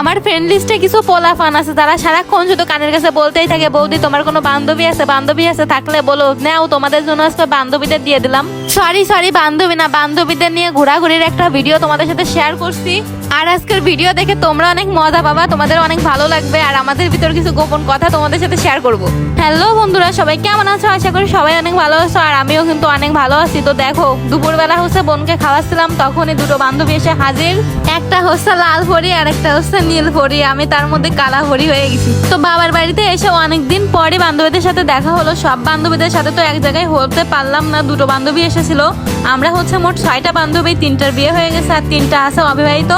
আমার ফ্রেন্ড লিস্টে কিছু পোলা ফান আছে তারা সারাক্ষণ শুধু কানের কাছে বলতেই থাকে, বৌদি, তোমার কোনো বান্ধবী আছে? বান্ধবী আছে থাকলে বলো, নাও, তোমাদের জন্য আজকে বান্ধবীদের দিয়ে দিলাম। সরি সরি বান্ধবী না, বান্ধবীদের নিয়ে ঘোরাঘুরির একটা ভিডিও তোমাদের সাথে শেয়ার করছি। আর আজকের ভিডিও দেখে তোমরা অনেক মজা পাবা, তোমাদের অনেক ভালো লাগবে, আর আমাদের ভিতর কিছু গোপন কথা তোমাদের সাথে শেয়ার করব। হ্যালো বন্ধুরা, সবাই কেমন আছো? আশা করি সবাই অনেক ভালো আছো, আর আমিও কিন্তু অনেক ভালো আছি। তো দেখো, দুপুরবেলা হচ্ছে বোনকে খাওয়াচ্ছিলাম, তখনই দুটো বান্ধবী এসে হাজির। একটা হচ্ছে লাল হরি, আর একটা হচ্ছে নীল হরি। আমি তার মধ্যে কালা হরি হয়ে গেছি। তো বাবার বাড়িতে এসে অনেকদিন পরে বান্ধবীদের সাথে দেখা হলো। সব বান্ধবীদের সাথে তো এক জায়গায় হতে পারলাম না, দুটো বান্ধবী এসেছিল। আমরা হচ্ছে মোট ছয়টা বান্ধবী, তিনটার বিয়ে হয়ে গেছে, আর তিনটা আছে অবিবাহিত।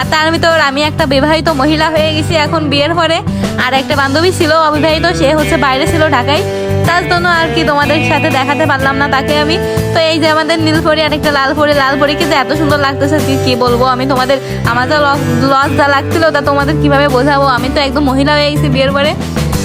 আর তার ভিতর আমি একটা বিবাহিত মহিলা হয়ে গেছি এখন বিয়ের পরে। আর একটা বান্ধবী ছিল, অবিবাহিত, সে হচ্ছে বাইরে ছিল ঢাকায়। তার জন্য আর কি তোমাদের সাথে দেখাতে পারলাম না তাকে আমি। তো এই যে আমাদের নীলপরি আর একটা লাল পরি, লাল পরিকে কিন্তু এত সুন্দর লাগতেছে, কি কি বলব? আমি তোমাদের, আমার যা লস যা লাগছিল তা তোমাদের কীভাবে বোঝাবো? আমি তো একদম মহিলা হয়ে গেছি বিয়ের পরে।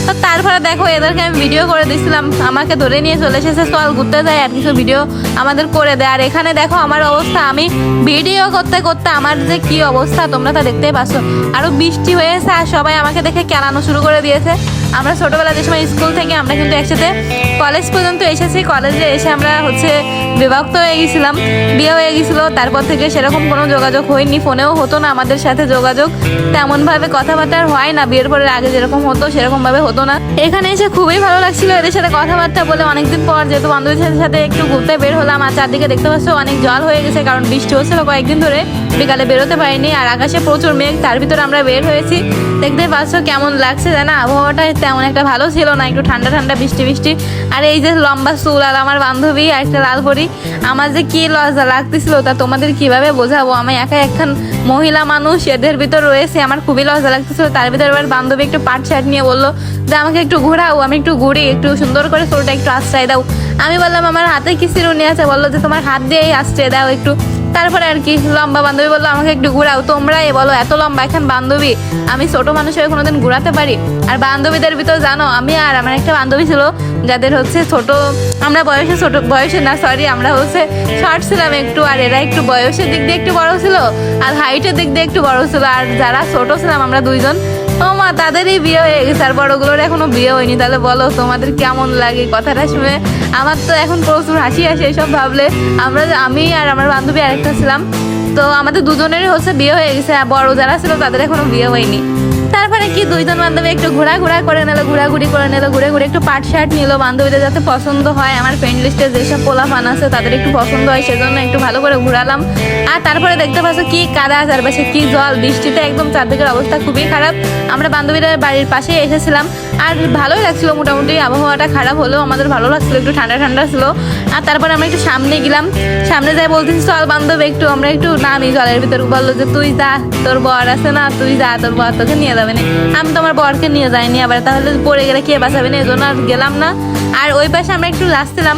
তো তারপরে দেখো, এদেরকে আমি ভিডিও করে দিয়েছিলাম আমাকে ধরে নিয়ে চলে এসেছে চল ঘুরতে যায়, আর কিছু ভিডিও আমাদের করে দেয়। আর এখানে দেখো আমার অবস্থা, আমি ভিডিও করতে করতে আমার যে কি অবস্থা, তোমরা তা দেখতেই পাচ্ছ। আরও বৃষ্টি হয়েছে, আর সবাই আমাকে দেখে কেলানো শুরু করে দিয়েছে। আমরা ছোটোবেলা যে সময় স্কুল থেকে আমরা কিন্তু একসাথে কলেজ পর্যন্ত এসেছি, কলেজে এসে আমরা হচ্ছে বিভক্ত হয়ে গেছিলাম, বিয়ে হয়ে গেছিল, তারপর থেকে সেরকম কোনো যোগাযোগ হয়নি, ফোনেও হতো না, আমাদের সাথে যোগাযোগ তেমনভাবে কথাবার্তা হয় না, বিয়ের পরে আগে যেরকম হতো সেরকমভাবে হতো না। এখানে এসে খুবই ভালো লাগছিল এদের সাথে কথাবার্তা বলে, অনেকদিন পর যেহেতু বান্ধবীর সাথে সাথে একটু ঘুরতে বের হলাম, আর চারদিকে দেখতে পাচ্ছ অনেক জল হয়ে গেছে, কারণ বৃষ্টি হচ্ছিল কয়েকদিন ধরে। বিকালে বেরোতে পারিনি আর আকাশে প্রচুর মেঘ, তার ভিতরে আমরা বের হয়েছি। দেখতে পাচ্ছ কেমন লাগছে জানা? আবহাওয়াটা তেমন একটা ভালো ছিল না, একটু ঠান্ডা ঠান্ডা বৃষ্টি বৃষ্টি। আর এই যে লম্বা চুল আর আমার বান্ধবী আর একটা লাল পরি আমার যে কি লজ্জা লাগতেছিল তা তোমাদের কীভাবে বোঝাবো? আমি একা একখান মহিলা মানুষ, এদের ভিতর রয়েছে, আমার খুবই লজ্জা লাগতেছিল। তার ভিতর এবার বান্ধবী একটু পাট শার্ট নিয়ে বলল যে আমাকে একটু ঘোরাও, আমি একটু ঘুরি, একটু সুন্দর করে চুলটা একটু আশ্রয় দাও। আমি বললাম, আমার হাতে কি চিরুনি আছে? বলল যে, তোমার হাত দিয়েই আশ্রয় দাও একটু। তারপরে আর কি, লম্বা বান্ধবী বলল, আমাকে একটু ঘুরাও তোমরা এ বলো, এত লম্বা এখন বান্ধবী। আমি ছোট মানুষ হয়ে কোনোদিন ঘুরাতে পারি? আর বান্ধবীদের ভিতর জানো, আমি আর আমার একটা বান্ধবী ছিল, যাদের হচ্ছে ছোট, আমরা বয়সে ছোট বয়সে না সরি আমরা হচ্ছে শর্ট ছিলাম একটু, আর এরা একটু বয়সের দিক দিয়ে একটু বড় ছিল, আর হাইটের দিক দিয়ে একটু বড় ছিল, আর যারা ছোট ছিলাম আমরা দুইজন ও মা, তাদেরই বিয়ে হয়ে গেছে আর বড়গুলোর এখনও বিয়ে হয়নি। তাহলে বলো, তোমাদের কেমন লাগে? কথাটা শুনে আমার তো এখন প্রচুর হাসি আসে এসব ভাবলে। আমরা আমি আর আমার বান্ধবী আরেকটা ছিলাম। তো আমাদের দুজনেরই হচ্ছে বিয়ে হয়ে গেছে। আর বড় যারা ছিল তাদের এখনও বিয়ে হয়নি। তারপরে কি দুইজন বান্ধবী একটু ঘোরা ঘোরা করে নিল, ঘোরাঘুরি করে নিল ঘুরে ঘুরে একটু পাট শার্ট নিল। বান্ধবীদের যাতে পছন্দ হয়, আমার ফ্রেন্ড লিস্টে যেসব পোলা ফান আছে তাদের একটু পছন্দ হয়, সেজন্য একটু ভালো করে ঘুরালাম। আর তারপরে দেখতে পাচ্ছ কি কাদা, চারপাশে কি জল, বৃষ্টিতে একদম চারদিকের অবস্থা খুবই খারাপ। আমরা বান্ধবীদের বাড়ির পাশে এসেছিলাম। আর ভালোই লাগছিল মোটামুটি, আবহাওয়াটা খারাপ হলেও আমাদের ভালো লাগছিল, একটু ঠান্ডা ঠান্ডা ছিল। আর তারপরে আমরা একটু সামনে গেলাম। সামনে যাই বলতেছি চল বান্ধব একটু আমরা একটু নামি জলের ভিতর বলল যে, তুই যা, তোর বর আছে না, তুই যা, তোর বর তোকে নিয়ে যাবে না। আমি তোমার বরকে নিয়ে যাইনি, আবার তাহলে পড়ে গেলে কে বাঁচাবে না এই জন্য আর গেলাম না। আর ওই পাশে আমরা একটু লাসছিলাম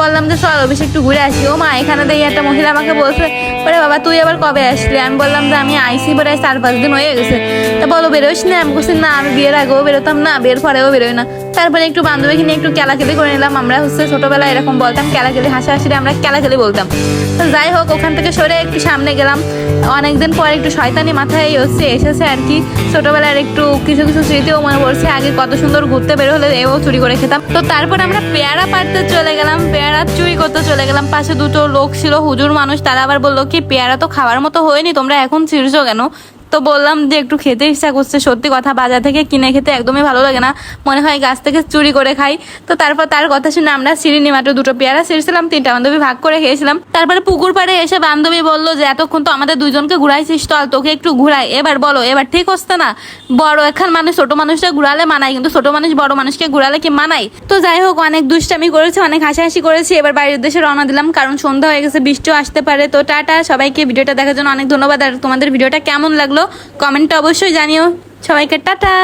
বললাম যে, চল বেশি একটু ঘুরে আসি। ও মা, এখানে দেখি একটা মহিলা আমাকে বলছে ওরে বাবা, তুই আবার কবে আসলি? আমি বললাম যে, আমি আইসি পরে চার পাঁচ দিন হয়ে গেছে। তা বলো, বেরোস না? আমি বলছি না, আমি বিয়ের আগেও বেরোতাম না, বিয়ের পরেও বেরোই না। তারপরে একটু বান্ধবীকে নিয়ে একটু কেলাকেলি করে নিলাম। আমরা হচ্ছে ছোটবেলায় এরকম বলতাম, কেলাকেলি হাসাহাসিরে আমরা কেলাকেলি বলতাম। তো যাই হোক, ওখান থেকে সরে একটু সামনে গেলাম। অনেকদিন পর একটু শয়তানি মাথায় হচ্ছে, এসেছে আর কি। ছোটবেলার একটু কিছু কিছু স্মৃতিও মনে পড়ছে। আগে কত সুন্দর ঘুরতে বের হলে এও চুরি করে খেতাম। তো তারপর আমরা পেয়ারা পাড়তে চলে গেলাম, পেয়ারা চুরি করতে চলে গেলাম। পাশে দুটো লোক ছিল, হুজুর মানুষ, তারা আবার বলল কি পেয়ারা তো খাওয়ার মতো হয়নি? তোমরা এখন ছিঁড়ছো কেন? তো বললাম যে একটু খেতে ইচ্ছা করছে, সত্যি কথা বাজার থেকে কিনে খেতে একদমই ভালো লাগে না। মনে হয় গাছ থেকে চুরি করে খাই। তো তারপর তার কথা শুনে আমরা সিঁড়ি মাত্র দুটো পেয়ারা ছিঁড়ছিলাম, তিনটা বান্ধবী ভাগ করে খেয়েছিলাম। তারপরে পুকুর পাড়ে এসে বান্ধবী বলল যে, এতক্ষণ তো আমাদের দুজনকে ঘুরাইছিস, চল তোকে একটু ঘুরাই। এবার বলো, এবার ঠিক হচ্ছে না? বড় এখন মানুষ, ছোট মানুষটা ঘুরালে মানায়, কিন্তু ছোট মানুষ বড় মানুষকে ঘুরালে কি মানায়? তো যাই হোক, অনেক দুষ্টামি করেছি, অনেক হাসাহাসি করেছি। এবার বাড়ির উদ্দেশ্যে রওনা দিলাম, কারণ সন্ধ্যা হয়ে গেছে, বৃষ্টিও আসতে পারে। তো টাটা, সবাইকে ভিডিওটা দেখার জন্য অনেক ধন্যবাদ। আর তোমাদের ভিডিওটা কেমন লাগল অবশ্যই জানিও। সবাইকে টাটা।